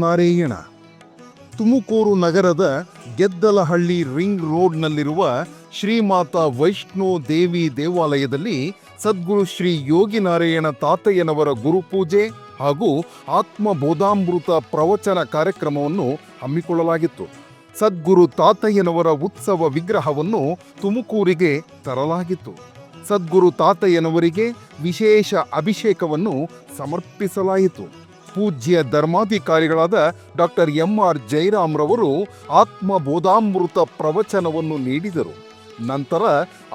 ನಾರಾಯಣ ತುಮಕೂರು ನಗರದ ಗೆದ್ದಲಹಳ್ಳಿ ರಿಂಗ್ ರೋಡ್ನಲ್ಲಿರುವ ಶ್ರೀಮಾತಾ ವೈಷ್ಣೋ ದೇವಿ ದೇವಾಲಯದಲ್ಲಿ ಸದ್ಗುರು ಶ್ರೀ ಯೋಗಿ ನಾರಾಯಣ ತಾತಯ್ಯನವರ ಗುರುಪೂಜೆ ಹಾಗೂ ಆತ್ಮಬೋಧಾಮೃತ ಪ್ರವಚನ ಕಾರ್ಯಕ್ರಮವನ್ನು ಹಮ್ಮಿಕೊಳ್ಳಲಾಗಿತ್ತು. ಸದ್ಗುರು ತಾತಯ್ಯನವರ ಉತ್ಸವ ವಿಗ್ರಹವನ್ನು ತುಮಕೂರಿಗೆ ತರಲಾಗಿತ್ತು. ಸದ್ಗುರು ತಾತಯ್ಯನವರಿಗೆ ವಿಶೇಷ ಅಭಿಷೇಕವನ್ನು ಸಮರ್ಪಿಸಲಾಯಿತು. ಪೂಜ್ಯ ಧರ್ಮಾಧಿಕಾರಿಗಳಾದ ಡಾಕ್ಟರ್ ಎಂ ಆರ್ ಜೈರಾಮ್ರವರು ಆತ್ಮಬೋಧಾಮೃತ ಪ್ರವಚನವನ್ನು ನೀಡಿದರು. ನಂತರ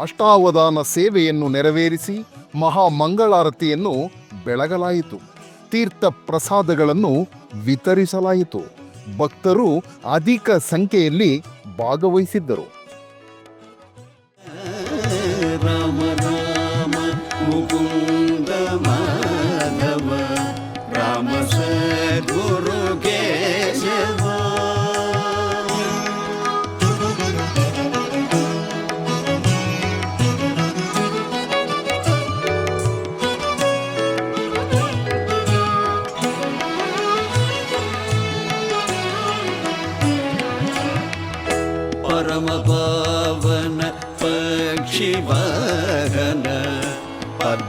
ಅಷ್ಟಾವಧಾನ ಸೇವೆಯನ್ನು ನೆರವೇರಿಸಿ ಮಹಾಮಂಗಳಾರತಿಯನ್ನು ಬೆಳಗಲಾಯಿತು. ತೀರ್ಥ ಪ್ರಸಾದಗಳನ್ನು ವಿತರಿಸಲಾಯಿತು. ಭಕ್ತರು ಅಧಿಕ ಸಂಖ್ಯೆಯಲ್ಲಿ ಭಾಗವಹಿಸಿದ್ದರು. ರಾಮ ರಾಮ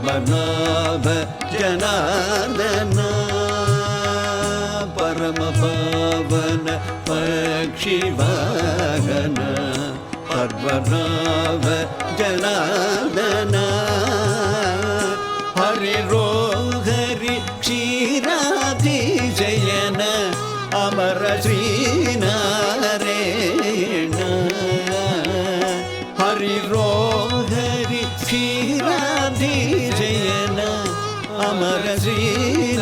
பத்மநாப ஜனார்தனா பரமபாவன பக்ஷிவாகன பத்மநாப ஜனார்தனா ஹரிரோ ஹரி க்ஷீரா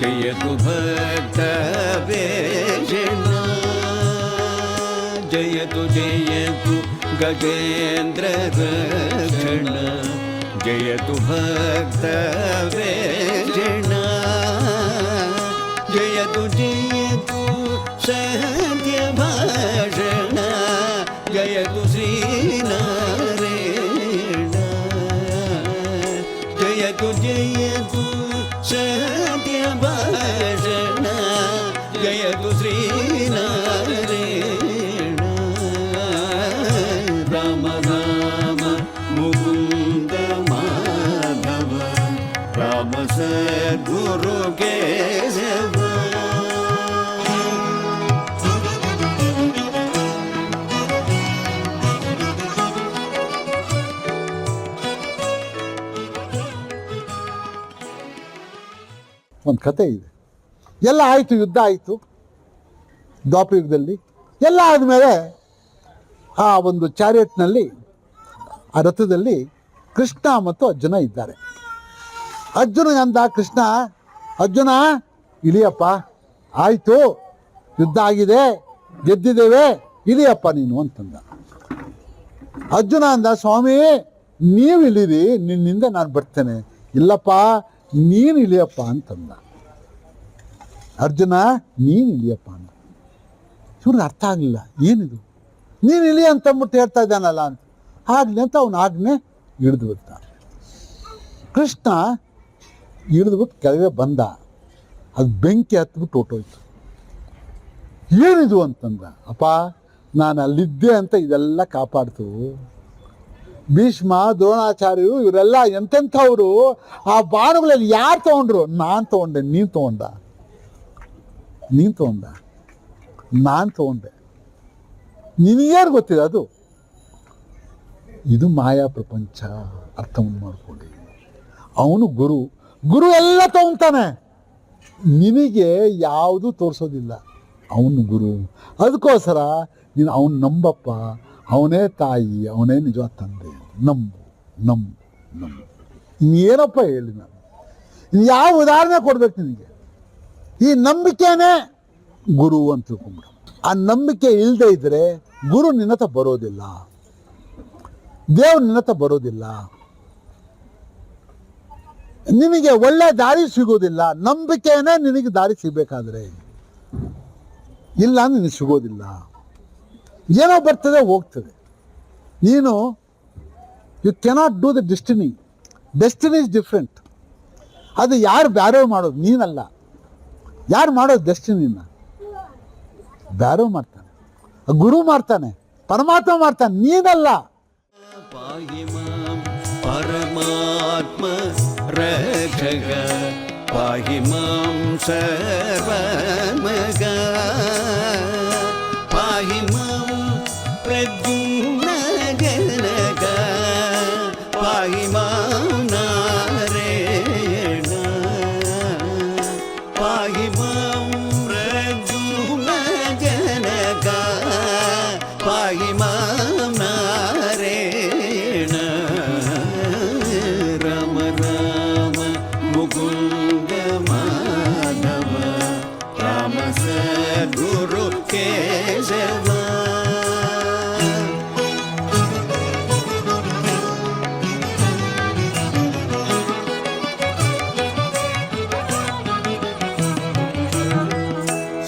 जयतु भक्तवेषणा जयतु जयतु गजेन्द्रभक्षण जयतु भक्तवेष ಒಂದು ಕತೆ ಇದೆ. ಎಲ್ಲ ಆಯಿತು, ಯುದ್ಧ ಆಯಿತು. ದ್ವಾಪಯುಗದಲ್ಲಿ ಎಲ್ಲ ಆದಮೇಲೆ ಆ ಒಂದು ಚಾರಿಯಟ್ನಲ್ಲಿ, ಆ ರಥದಲ್ಲಿ ಕೃಷ್ಣ ಮತ್ತು ಅರ್ಜುನ ಇದ್ದಾರೆ. ಅರ್ಜುನ ಅಂದ ಕೃಷ್ಣ, ಅರ್ಜುನ, ಇಳಿಯಪ್ಪ, ಆಯಿತು, ಯುದ್ಧ ಆಗಿದೆ, ಗೆದ್ದಿದ್ದೇವೆ, ಇಳಿಯಪ್ಪ ನೀನು ಅಂತಂದ. ಅರ್ಜುನ ಅಂದ, ಸ್ವಾಮಿ ನೀವು ಇಳಿರಿ ನಿನ್ನಿಂದ ನಾನು ಬರ್ತೇನೆ. ಇಲ್ಲಪ್ಪ ನೀನು ಇಳಿಯಪ್ಪ ಅಂತಂದ. ಅರ್ಜುನ ನೀನು ಇಳಿಯಪ್ಪ ಅಂತ ಇವ್ರಿಗೆ ಅರ್ಥ ಆಗಲಿಲ್ಲ. ಏನಿದು? ನೀನು ಇಳಿ ಅಂತಂದ್ಬಿಟ್ಟು ಹೇಳ್ತಾ ಇದ್ದಾನಲ್ಲ ಅಂತ. ಆಗ್ಲಿ ಅಂತ ಅವನು ಆಜ್ಞೆ ಇಳಿದು ಬಿಡ್ತ ಕೃಷ್ಣ ಇಳಿದ್ಬಿಟ್ಟು ಕೆಳಗೆ ಬಂದ. ಅದು ಬೆಂಕಿ ಹತ್ಬಿಟ್ಟು ಹೊಟ್ಟೋಯ್ತು ಏನಿದು ಅಂತಂದ? ಅಪ್ಪ ನಾನು ಅಲ್ಲಿದ್ದೆ ಅಂತ ಇದೆಲ್ಲ ಕಾಪಾಡ್ತು. ಭೀಷ್ಮ, ದ್ರೋಣಾಚಾರ್ಯರು ಇವರೆಲ್ಲ ಎಂತೆಂಥವ್ರು ಆ ಬಾಣಗಳಲ್ಲಿ ಯಾರು ತಗೊಂಡ್ರು? ನಾನು ತಗೊಂಡೆ, ನೀನು ತಗೊಂಡ. ನೀನು ತಗೊಂಡ. ನಾನು ತಗೊಂಡೆ. ಯಾರು ಗೊತ್ತಿದೆ ಅದು? ಇದು ಮಾಯಾ ಪ್ರಪಂಚ ಅರ್ಥವನ್ನು ಮಾಡ್ಕೊಳ್ಳಿ. ಅವನು ಗುರು. ಗುರು ಎಲ್ಲ ತಗೊಂತಾನೆ. ನಿನಗೆ ಯಾವುದು ತೋರಿಸೋದಿಲ್ಲ. ಅವನು ಗುರು. ಅದಕ್ಕೋಸ್ಕರ ನೀನು ಅವನು ನಂಬಪ್ಪ. ಅವನೇ ತಾಯಿ, ಅವನೇ ನಿಜ ತಂದೆ ನಂಬು ನಂಬು ನಂಬು. ಇನ್ನೇನಪ್ಪ ಹೇಳಿ ನಾನು? ಇನ್ನು ಯಾವ ಉದಾಹರಣೆ ಕೊಡ್ಬೇಕು ನಿನಗೆ? ಈ ನಂಬಿಕೆನೇ ಗುರು ಅಂತ ತಿಳ್ಕೊಂಬಿಡ. ಆ ನಂಬಿಕೆ ಇಲ್ಲದೆ ಇದ್ರೆ ಗುರು ನಿನ್ನ ಬರೋದಿಲ್ಲ. ದೇವ್ರು ನಿನ್ನ ಬರೋದಿಲ್ಲ. ನಿನಗೆ ಒಳ್ಳೆ ದಾರಿ ಸಿಗೋದಿಲ್ಲ. ನಂಬಿಕೆನೇ ನಿನಗೆ ದಾರಿ ಸಿಗಬೇಕಾದ್ರೆ. ಇಲ್ಲ ನಿನಗೆ ಸಿಗೋದಿಲ್ಲ. ಏನೋ ಬರ್ತದೆ, ಹೋಗ್ತದೆ. ನೀನು you cannot do the destiny destiny is different ಅದು ಯಾರು ಬ್ಯಾರೋ ಮಾಡೋದು? ನೀನಲ್ಲ. ಯಾರು ಮಾಡೋದು ಡೆಸ್ಟಿನಿನ ಬ್ಯಾರೋ ಮಾಡ್ತಾನೆ. ಗುರು ಮಾಡ್ತಾನೆ. ಪರಮಾತ್ಮ ಮಾಡ್ತಾನೆ. ನೀನಲ್ಲ. ಪರಮಾತ್ಮ, ರಕ್ಷಕ. ಪಾಹಿ ಮಾಂ, ಸರ್ವ சாயிமாரேண ரம ராம முகுந்த மாதவ ராம சகுரு கேசவ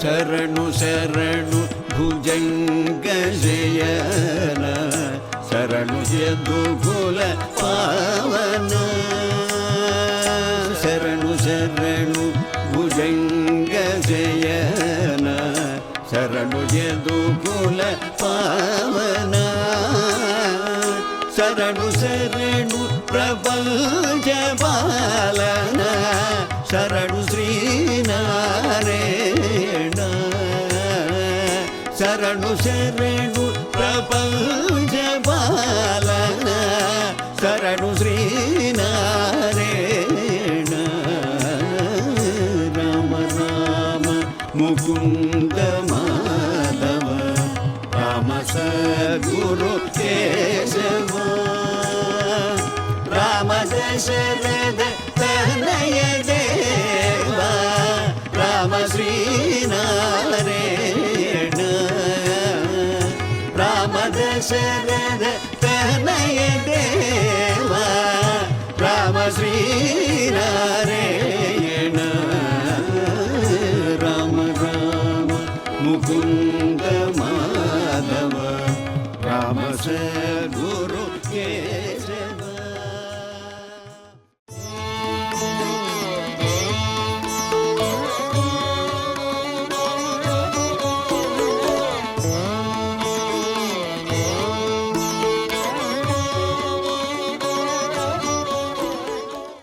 சரணு சரணு ಶರಣು ಶರಣು ಭುಜಂಗ ಜಯನ ಶರಣು ಯದುಕುಲ ಪಾವನ ಶರಣು ಶರಣು ಭುಜಂಗ ಜಯನ ಶರಣು ಯದುಕುಲ ಪಾವನ ಶರಣು ಶರಣು ಪ್ರಪಂಚ ಪಾಲನ ಶರಣು ಶ್ರೀನಾರಾಯಣ ಶರಣು ಶರಣು ಪ್ರಪಂಚ ಪಾಲನ ಶರಣು ಶ್ರೀನಾರಾಯಣ ರಾಮ ರಾಮ ಮುಕುಂದ ಮಾಧವ ರಾಮ ಸದ್ಗುರು ಕೇಶವ ರಾಮ ದಶರಥ mazina